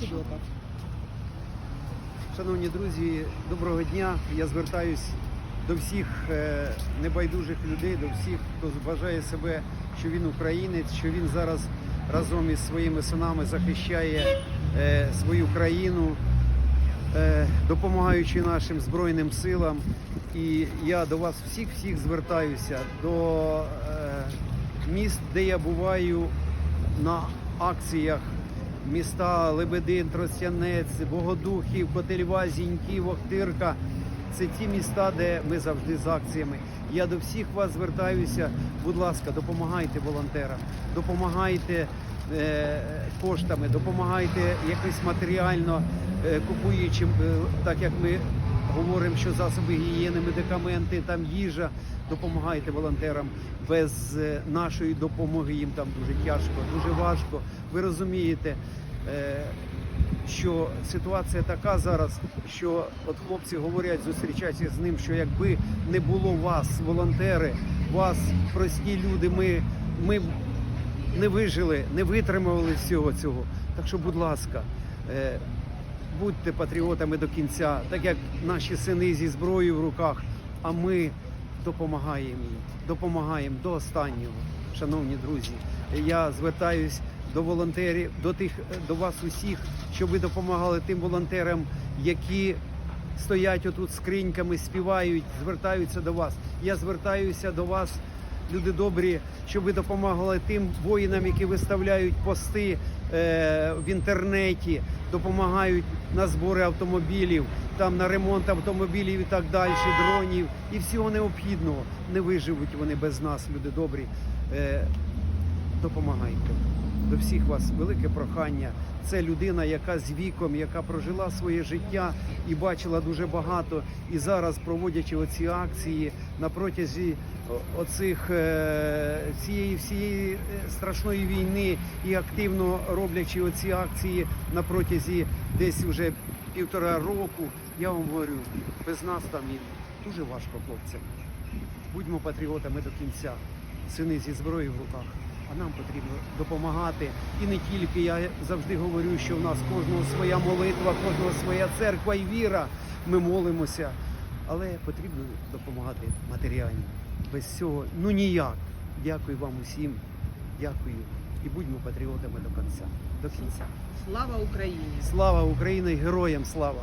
Федота. Шановні друзі, доброго дня. Я звертаюсь до всіх е, небайдужих людей, до всіх, хто вважає себе, що він українець, що він зараз разом із своїми синами захищає е, свою країну, е, допомагаючи нашим збройним силам. І я до вас всіх всіх звертаюся до міст, де я буваю на акціях міста Лебедин, Тростянець, Богодухів, Котельва, Зіньків, Охтирка. Це ті міста, де ми завжди з акціями. Я до всіх вас звертаюся. Будь ласка, допомагайте волонтерам, допомагайте е, коштами, допомагайте якось матеріально е, купуючи, е, так як ми говоримо, що засоби гігієни, медикаменти, там їжа. Допомагайте волонтерам. Без е, нашої допомоги їм там дуже тяжко, дуже важко. Ви розумієте, е, що ситуація така зараз, що от хлопці говорять, зустрічаються з ним, що якби не було вас, волонтери, вас, прості люди, ми, ми не вижили, не витримували всього цього. Так що, будь ласка, е, будьте патріотами до кінця, так як наші сини зі зброєю в руках, а ми допомагаємо їм, допомагаємо до останнього, шановні друзі. Я звертаюсь до волонтерів, до тих, до вас усіх, щоб ви допомагали тим волонтерам, які стоять отут з скриньками, співають, звертаються до вас. Я звертаюся до вас, люди добрі, щоб ви допомагали тим воїнам, які виставляють пости е, в інтернеті, допомагають на збори автомобілів, там на ремонт автомобілів і так далі, дронів і всього необхідного. Не виживуть вони без нас, люди добрі. Е, допомагайте. До всіх вас велике прохання. Це людина, яка з віком, яка прожила своє життя і бачила дуже багато. І зараз, проводячи оці акції на протязі оцих е, цієї всієї е, страшної війни і активно роблячи оці акції на протязі десь вже півтора року, я вам говорю, без нас там і дуже важко хлопцям. Будьмо патріотами до кінця. Сини зі зброєю в руках. А нам потрібно допомагати. І не тільки я завжди говорю, що в нас кожного своя молитва, кожного своя церква і віра. Ми молимося. Але потрібно допомагати матеріально. Без цього ну ніяк. Дякую вам усім. Дякую. І будьмо патріотами до кінця. До кінця. Слава Україні! Слава Україні! Героям слава!